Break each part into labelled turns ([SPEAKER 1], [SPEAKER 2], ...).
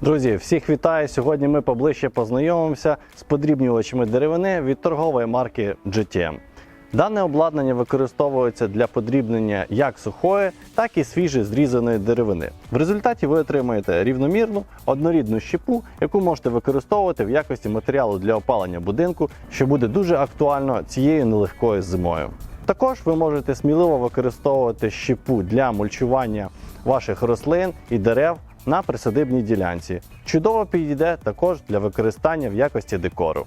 [SPEAKER 1] Друзі, всіх вітаю! Сьогодні ми поближче познайомимося з подрібнювачами деревини від торгової марки GTM. Дане обладнання використовується для подрібнення як сухої, так і свіже зрізаної деревини. В результаті ви отримаєте рівномірну однорідну щепу, яку можете використовувати в якості матеріалу для опалення будинку, що буде дуже актуально цією нелегкою зимою. Також ви можете сміливо використовувати щепу для мульчування ваших рослин і дерев на присадибній ділянці. Чудово підійде також для використання в якості декору.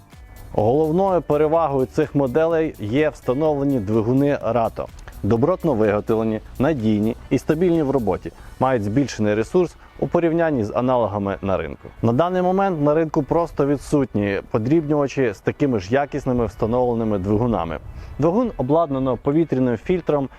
[SPEAKER 1] Головною перевагою цих моделей є встановлені двигуни RATO. Добротно виготовлені, надійні і стабільні в роботі, мають збільшений ресурс у порівнянні з аналогами на ринку. На даний момент на ринку просто відсутні подрібнювачі з такими ж якісними встановленими двигунами. Двигун обладнано повітряним фільтром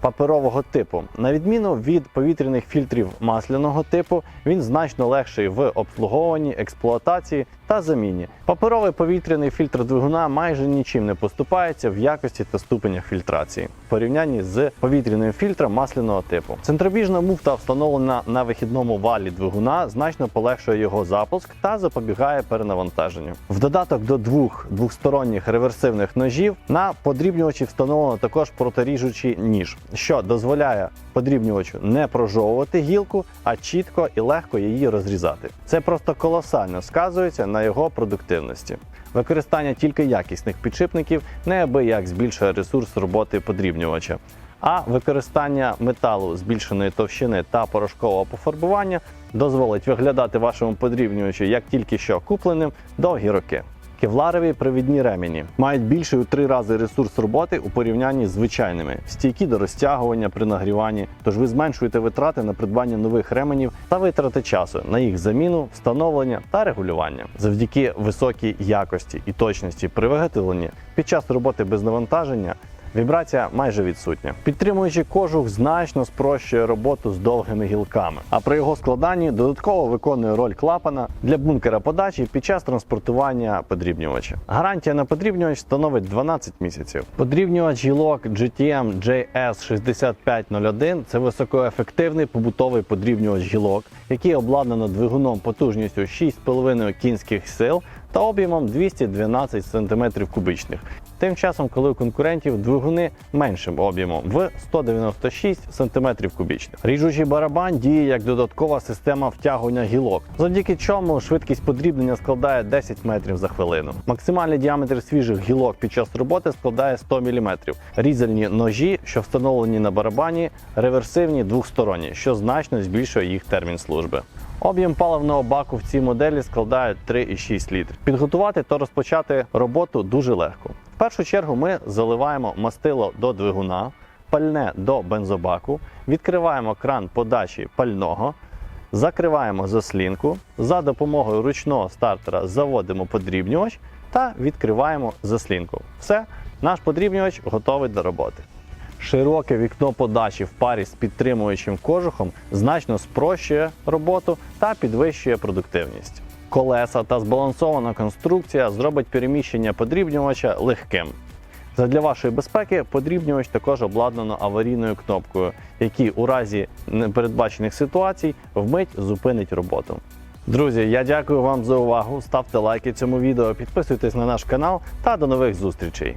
[SPEAKER 1] паперового типу. На відміну від повітряних фільтрів масляного типу, він значно легший в обслуговуванні, експлуатації та заміні. Паперовий повітряний фільтр двигуна майже нічим не поступається в якості та ступенях фільтрації в порівнянні з повітряним фільтром масляного типу. Центробіжна муфта, встановлена на вихідному валі двигуна, значно полегшує його запуск та запобігає перенавантаженню. В додаток до двох двосторонніх реверсивних ножів на подрібнювачі встановлено також протиріжучий ніж, що дозволяє подрібнювачу не прожовувати гілку, а чітко і легко її розрізати. Це просто колосально сказується на його продуктивності. Використання тільки якісних підшипників неабияк збільшує ресурс роботи подрібнювача. А використання металу збільшеної товщини та порошкового пофарбування дозволить виглядати вашому подрібнювачу як тільки що купленим довгі роки. Кевларові привідні ремені мають більший у три рази ресурс роботи у порівнянні з звичайними, стійкі до розтягування при нагріванні. Тож ви зменшуєте витрати на придбання нових ременів та витрати часу на їх заміну, встановлення та регулювання. Завдяки високій якості і точності при виготовленні під час роботи без навантаження. Вібрація майже відсутня. Підтримуючи кожух значно спрощує роботу з довгими гілками, а при його складанні додатково виконує роль клапана для бункера подачі під час транспортування подрібнювача. Гарантія на подрібнювач становить 12 місяців. Подрібнювач гілок GTM JS6501 це високоефективний побутовий подрібнювач гілок, який обладнано двигуном потужністю 6,5 кінських сил та об'ємом 212 см кубічних. Тим часом, коли у конкурентів двигуни меншим об'ємом в 196 см кубічних. Ріжучий барабан діє як додаткова система втягування гілок, завдяки чому швидкість подрібнення складає 10 метрів за хвилину. Максимальний діаметр свіжих гілок під час роботи складає 100 мм. Різальні ножі, що встановлені на барабані, реверсивні двохсторонні, що значно збільшує їх термін служби. Об'єм паливного баку в цій моделі складає 3,6 літрів. Підготувати та розпочати роботу дуже легко. В першу чергу ми заливаємо мастило до двигуна, пальне до бензобаку, відкриваємо кран подачі пального, закриваємо заслінку, за допомогою ручного стартера заводимо подрібнювач та відкриваємо заслінку. Все, наш подрібнювач готовий до роботи. Широке вікно подачі в парі з підтримуючим кожухом значно спрощує роботу та підвищує продуктивність. Колеса та збалансована конструкція зробить переміщення подрібнювача легким. Задля вашої безпеки подрібнювач також обладнано аварійною кнопкою, які у разі непередбачених ситуацій вмить зупинить роботу. Друзі, я дякую вам за увагу. Ставте лайки цьому відео, підписуйтесь на наш канал та до нових зустрічей.